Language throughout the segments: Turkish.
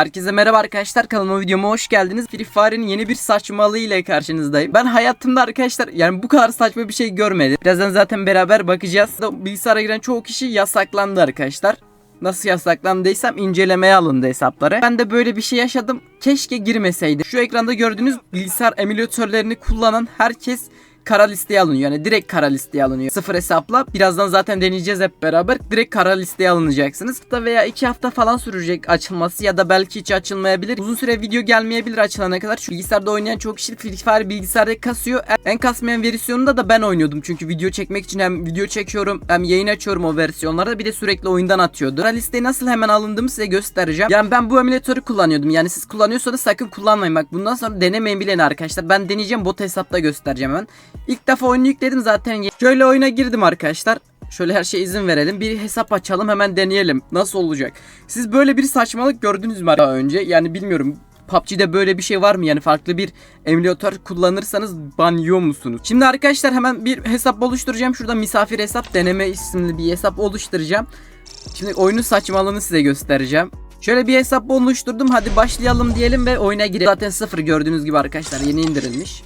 Herkese merhaba arkadaşlar kanalıma videoma hoş geldiniz. Free Fire'ın yeni bir saçmalığı ile karşınızdayım. Ben hayatımda arkadaşlar yani bu kadar saçma bir şey görmedim. Birazdan zaten beraber bakacağız. Bilgisayara giren çoğu kişi yasaklandı arkadaşlar. Nasıl yasaklandıysam incelemeye alındı hesapları. Ben de böyle bir şey yaşadım. Keşke girmeseydim. Şu ekranda gördüğünüz bilgisayar emülatörlerini kullanan herkes kara listeye alınıyor. Yani direkt kara listeye alınıyor. Sıfır hesapla. Birazdan zaten deneyeceğiz hep beraber. Direkt kara listeye alınacaksınız. Hafta veya iki hafta falan sürecek açılması ya da belki hiç açılmayabilir. Uzun süre video gelmeyebilir açılana kadar. Şu bilgisayarda oynayan çok kişi Free Fire bilgisayarda kasıyor. En kasmayan versiyonunda da ben oynuyordum. Çünkü video çekmek için hem video çekiyorum hem yayın açıyorum o versiyonlarda. Bir de sürekli oyundan atıyordu. Kara listeye nasıl hemen alındığımı size göstereceğim. Yani ben bu emülatörü kullanıyordum. Yani siz kullanıyorsanız sakın kullanmayın. Bak bundan sonra denemeyin bile arkadaşlar. Ben deneyeceğim bot hesapta göstereceğim hemen. İlk defa oyunu yükledim zaten. Şöyle oyuna girdim arkadaşlar. Şöyle her şeye izin verelim. Bir hesap açalım hemen deneyelim. Nasıl olacak? Siz böyle bir saçmalık gördünüz mü daha önce? Yani bilmiyorum. PUBG'de böyle bir şey var mı? Yani farklı bir emülatör kullanırsanız ban musunuz? Şimdi arkadaşlar hemen bir hesap oluşturacağım. Şurada misafir hesap deneme isimli bir hesap oluşturacağım. Şimdi oyunun saçmalığını size göstereceğim. Şöyle bir hesap oluşturdum. Hadi başlayalım diyelim ve oyuna girelim. Zaten sıfır gördüğünüz gibi arkadaşlar yeni indirilmiş.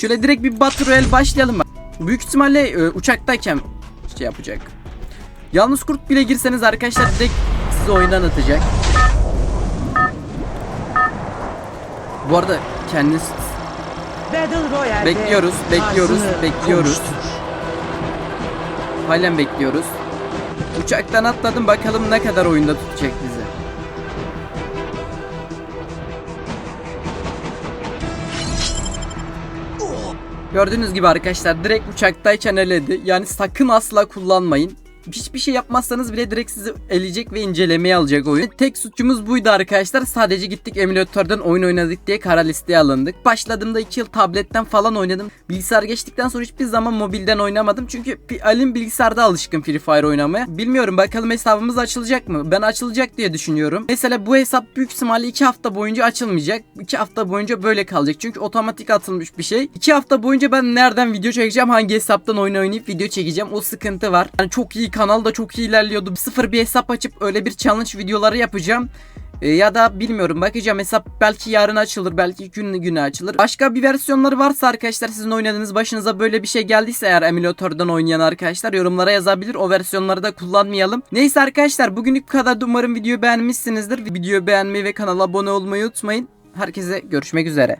Şöyle direkt bir Battle Royale başlayalım. Büyük ihtimalle e, uçaktayken şey yapacak. Yalnız kurt bile girseniz arkadaşlar direkt sizi oyundan atacak. Bu arada Royale'de Bekliyoruz, bekliyoruz, bekliyoruz. halen bekliyoruz. Uçaktan atladım bakalım ne kadar oyunda tutacak bizi. Gördüğünüz gibi arkadaşlar direkt uçaktayken eledi. Yani sakın asla kullanmayın. Hiçbir şey yapmazsanız bile direkt sizi eleyecek ve incelemeye alacak oyun. Tek suçumuz buydu arkadaşlar. Sadece gittik emülatörden oyun oynadık diye kara listeye alındık. Başladığımda 2 yıl tabletten falan oynadım. Bilgisayar geçtikten sonra hiçbir zaman mobilden oynamadım. Çünkü Alim bilgisayarda alışkın Free Fire oynamaya. Bilmiyorum bakalım hesabımız açılacak mı? Ben açılacak diye düşünüyorum. Mesela bu hesap büyük ihtimalle 2 hafta boyunca açılmayacak. 2 hafta boyunca böyle kalacak. Çünkü otomatik atılmış bir şey. 2 hafta boyunca ben nereden video çekeceğim? Hangi hesaptan oyun oynayıp video çekeceğim? O sıkıntı var. Yani çok iyi kanal da çok iyi ilerliyordu. Sıfır bir hesap açıp öyle bir challenge videoları yapacağım. Ee, ya da bilmiyorum bakacağım hesap belki yarın açılır belki gün güne açılır. Başka bir versiyonları varsa arkadaşlar sizin oynadığınız başınıza böyle bir şey geldiyse eğer emülatörden oynayan arkadaşlar yorumlara yazabilir. O versiyonları da kullanmayalım. Neyse arkadaşlar bugünlük bu kadar umarım videoyu beğenmişsinizdir. Videoyu beğenmeyi ve kanala abone olmayı unutmayın. Herkese görüşmek üzere.